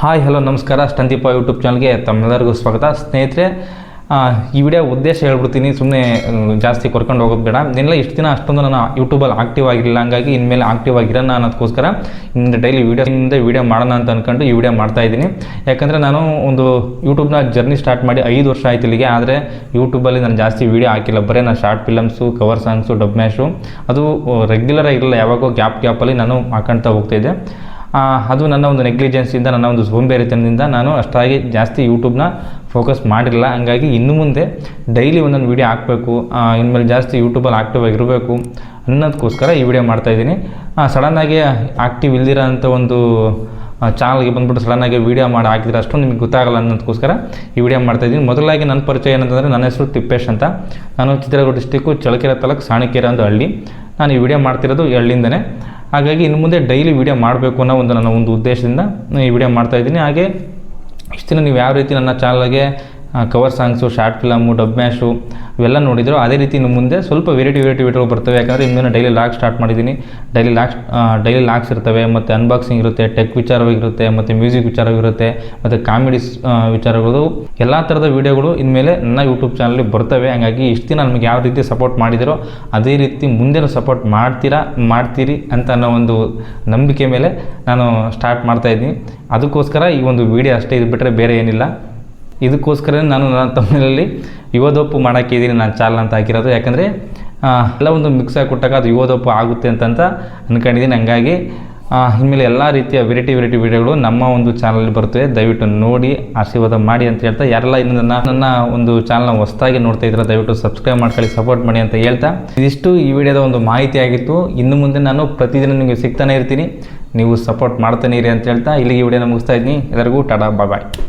Hi, hello, ನಮಸ್ಕಾರ. ಸ್ಟಂದೀಪ YouTube ಚಾನಲ್ಗೆ ತಮ್ಮೆಲ್ಲರಿಗೂ ಸ್ವಾಗತ. ಸ್ನೇಹಿತರೆ ಈ ವಿಡಿಯೋ ಉದ್ದೇಶ ಹೇಳ್ಬಿಡ್ತೀನಿ. ಸುಮ್ಮನೆ ಜಾಸ್ತಿ ಕೊರ್ಕೊಂಡು ಹೋಗೋದು ಬೇಡ. ನಿನ್ನೆಲ್ಲ ಇಷ್ಟು ದಿನ ಅಷ್ಟೊಂದು ನಾನು ಯೂಟ್ಯೂಬಲ್ಲಿ ಆಕ್ಟಿವ್ ಆಗಿರಲಿಲ್ಲ. ಹಂಗಾಗಿ ಇನ್ಮೇಲೆ ಆಕ್ಟಿವ್ ಆಗಿರೋಣ ಅನ್ನೋದಕ್ಕೋಸ್ಕರ ಇನ್ನು ಡೈಲಿ ವೀಡಿಯೋ ಹಿಂದೆ ವೀಡಿಯೋ ಮಾಡೋಣ ಅಂತ ಅಂದ್ಕೊಂಡು ಈ ವಿಡಿಯೋ ಮಾಡ್ತಾ ಇದ್ದೀನಿ. ಯಾಕಂದರೆ ನಾನು ಒಂದು ಯೂಟ್ಯೂಬ್ನ ಜರ್ನಿ ಸ್ಟಾರ್ಟ್ ಮಾಡಿ ಐದು ವರ್ಷ ಆಯ್ತು ಇಲ್ಲಿಗೆ. ಆದರೆ ಯೂಟ್ಯೂಬಲ್ಲಿ ನಾನು ಜಾಸ್ತಿ ವೀಡಿಯೋ ಹಾಕಿಲ್ಲ. ಬರೀ ನಾನು short films cover songs dub mash ಅದು ರೆಗ್ಯುಲರ್ ಆಗಿರಲ್ಲ. ಯಾವಾಗೋ ಗ್ಯಾಪ್ ಗ್ಯಾಪಲ್ಲಿ ನಾನು ಹಾಕೊಳ್ತಾ ಹೋಗ್ತಾಯಿದ್ದೆ ಅದು ನನ್ನ ಒಂದು ನೆಗ್ಲಿಜೆನ್ಸಿಂದ ನನ್ನ ಒಂದು ಸೋಂಬೇರಿತನದಿಂದ ನಾನು ಅಷ್ಟಾಗಿ ಜಾಸ್ತಿ ಯೂಟ್ಯೂಬ್ನ ಫೋಕಸ್ ಮಾಡಿರಲಿಲ್ಲ ಹಂಗಾಗಿ ಇನ್ನು ಮುಂದೆ ಡೈಲಿ ಒಂದೊಂದು ವೀಡಿಯೋ ಹಾಕಬೇಕು ಇನ್ಮೇಲೆ ಜಾಸ್ತಿ ಯೂಟ್ಯೂಬಲ್ಲಿ ಆ್ಯಕ್ಟಿವ್ ಆಗಿರಬೇಕು ಅನ್ನೋದಕ್ಕೋಸ್ಕರ ಈ ವಿಡಿಯೋ ಮಾಡ್ತಾಯಿದ್ದೀನಿ ಸಡನ್ನಾಗಿ ಆ್ಯಕ್ಟಿವ್ ಇಲ್ದಿರೋ ಅಂಥ ಒಂದು ಚಾನಲ್ಗೆ ಬಂದ್ಬಿಟ್ಟು ಸಡನ್ನಾಗಿ ವೀಡಿಯೋ ಮಾಡಿ ಹಾಕಿದ್ರೆ ಅಷ್ಟು ನಿಮಗೆ ಗೊತ್ತಾಗಲ್ಲ ಅನ್ನೋದಕ್ಕೋಸ್ಕರ ಈ ವಿಡಿಯೋ ಮಾಡ್ತಾಯಿದ್ದೀನಿ ಮೊದಲಾಗಿ ನನ್ನ ಪರಿಚಯ ಏನಂತಂದರೆ ನನ್ನ ಹೆಸರು ತಿಪ್ಪೇಶ್ ಅಂತ. ನಾನು ಚಿತ್ರದುರ್ಗ ಡಿಸ್ಟಿಕ್ಕು ಚಳಕೆರೆ ತಾಲೂಕು ಸಾಣಿಕೆರೆ ಅಂತ ಹಳ್ಳಿ. ನಾನು ಈ ವಿಡಿಯೋ ಮಾಡ್ತಿರೋದು ಎಳ್ಳಿಂದನೇ. ಹಾಗಾಗಿ ಇನ್ನು ಮುಂದೆ ಡೈಲಿ ವಿಡಿಯೋ ಮಾಡಬೇಕು ಅನ್ನೋ ಒಂದು ನನ್ನ ಒಂದು ಉದ್ದೇಶದಿಂದ ಈ ವಿಡಿಯೋ ಮಾಡ್ತಾಯಿದ್ದೀನಿ ಹಾಗೆ ಇಷ್ಟು ದಿನ ನೀವು ಯಾವ ರೀತಿ ನನ್ನ ಚಾನಲ್ಗೆ cover songs short film dub mash ಇವೆಲ್ಲ ನೋಡಿದ್ರು. ಅದೇ ರೀತಿ ಇನ್ನು ಮುಂದೆ ಸ್ವಲ್ಪ ವೆರೈಟಿ ವೆರೈಟಿ ವಿಡಿಯೋಗಳು ಬರ್ತವೆ. ಯಾಕಂದರೆ ಇನ್ನೂ ಡೈಲಿ ಲಾಗ್ ಸ್ಟಾರ್ಟ್ ಮಾಡಿದ್ದೀನಿ. ಡೈಲಿ ಲಾಕ್ಸ್ ಡೈಲಿ ಲಾಕ್ಸ್ ಇರ್ತವೆ. ಮತ್ತು ಅನ್ಬಾಕ್ಸಿಂಗ್ ಇರುತ್ತೆ ಟೆಕ್ ವಿಚಾರವಾಗಿರುತ್ತೆ ಮತ್ತು ಮ್ಯೂಸಿಕ್ ವಿಚಾರವಾಗಿರುತ್ತೆ ಮತ್ತು ಕಾಮಿಡಿ ವಿಚಾರಗಳು. ಎಲ್ಲ ಥರದ ವೀಡಿಯೋಗಳು ಇನ್ಮೇಲೆ ನನ್ನ ಯೂಟ್ಯೂಬ್ ಚಾನಲ್ಲಿ ಬರ್ತವೆ. ಹಾಗಾಗಿ ಇಷ್ಟು ದಿನ ನಮಗೆ ಯಾವ ರೀತಿ ಸಪೋರ್ಟ್ ಮಾಡಿದಿರೋ, ಅದೇ ರೀತಿ ಮುಂದೆನೂ ಸಪೋರ್ಟ್ ಮಾಡ್ತೀರಾ, ಮಾಡ್ತೀರಿ ಅಂತ ಅನ್ನೋ ಒಂದು ನಂಬಿಕೆ ಮೇಲೆ ನಾನು ಸ್ಟಾರ್ಟ್ ಮಾಡ್ತಾಯಿದ್ದೀನಿ ಅದಕ್ಕೋಸ್ಕರ ಈ ಒಂದು ವಿಡಿಯೋ ಅಷ್ಟೇ ಇದು ಬಿಟ್ಟರೆ ಬೇರೆ ಏನಿಲ್ಲ. ಇದಕ್ಕೋಸ್ಕರ ನಾನು ನನ್ನ ತಮ್ಮನಲ್ಲಿ ಯುವದೊಪ್ಪು ಮಾಡೋಕ್ಕಿದ್ದೀನಿ ನಾನು ಚಾನಲ್ ಅಂತ ಹಾಕಿರೋದು. ಯಾಕಂದರೆ ಎಲ್ಲ ಒಂದು ಮಿಕ್ಸ್ ಆಗಿ ಕೊಟ್ಟಾಗ ಅದು ಯುವದೊಪ್ಪು ಆಗುತ್ತೆ ಅಂತಂತ ಅಂದ್ಕೊಂಡಿದ್ದೀನಿ ಹಂಗಾಗಿ ಇನ್ಮೇಲೆ ಎಲ್ಲ ರೀತಿಯ ವೆರೈಟಿ ವೆರೈಟಿ ವಿಡಿಯೋಗಳು ನಮ್ಮ ಒಂದು ಚಾನಲಲ್ಲಿ ಬರ್ತವೆ. ದಯವಿಟ್ಟು ನೋಡಿ, ಆಶೀರ್ವಾದ ಮಾಡಿ ಅಂತ ಹೇಳ್ತಾ, ಯಾರೆಲ್ಲ ಇನ್ನು ನನ್ನ ನನ್ನ ಒಂದು ಚಾನಲ್ನ ಹೊಸದಾಗಿ ನೋಡ್ತಾ ಇದ್ರೆ ದಯವಿಟ್ಟು ಸಬ್ಸ್ಕ್ರೈಬ್ ಮಾಡ್ಕೊಳ್ಳಿ ಸಪೋರ್ಟ್ ಮಾಡಿ ಅಂತ ಹೇಳ್ತಾ, ಇದಿಷ್ಟು ಈ ವಿಡಿಯೋದ ಒಂದು ಮಾಹಿತಿ ಆಗಿತ್ತು. ಇನ್ನು ಮುಂದೆ ನಾನು ಪ್ರತಿದಿನ ನಿಮಗೆ ಸಿಗ್ತಾನೆ ಇರ್ತೀನಿ. ನೀವು ಸಪೋರ್ಟ್ ಮಾಡ್ತಾನೆ ಇರಿ ಅಂತ ಹೇಳ್ತಾ, ಇಲ್ಲಿಗೆ ಈ ವಿಡಿಯೋನ ಮುಗಿಸ್ತಾ ಇದ್ದೀನಿ. ಎಲ್ಲರಿಗೂ ಟಾಟಾ ಬಾಯ್ ಬಾಯ್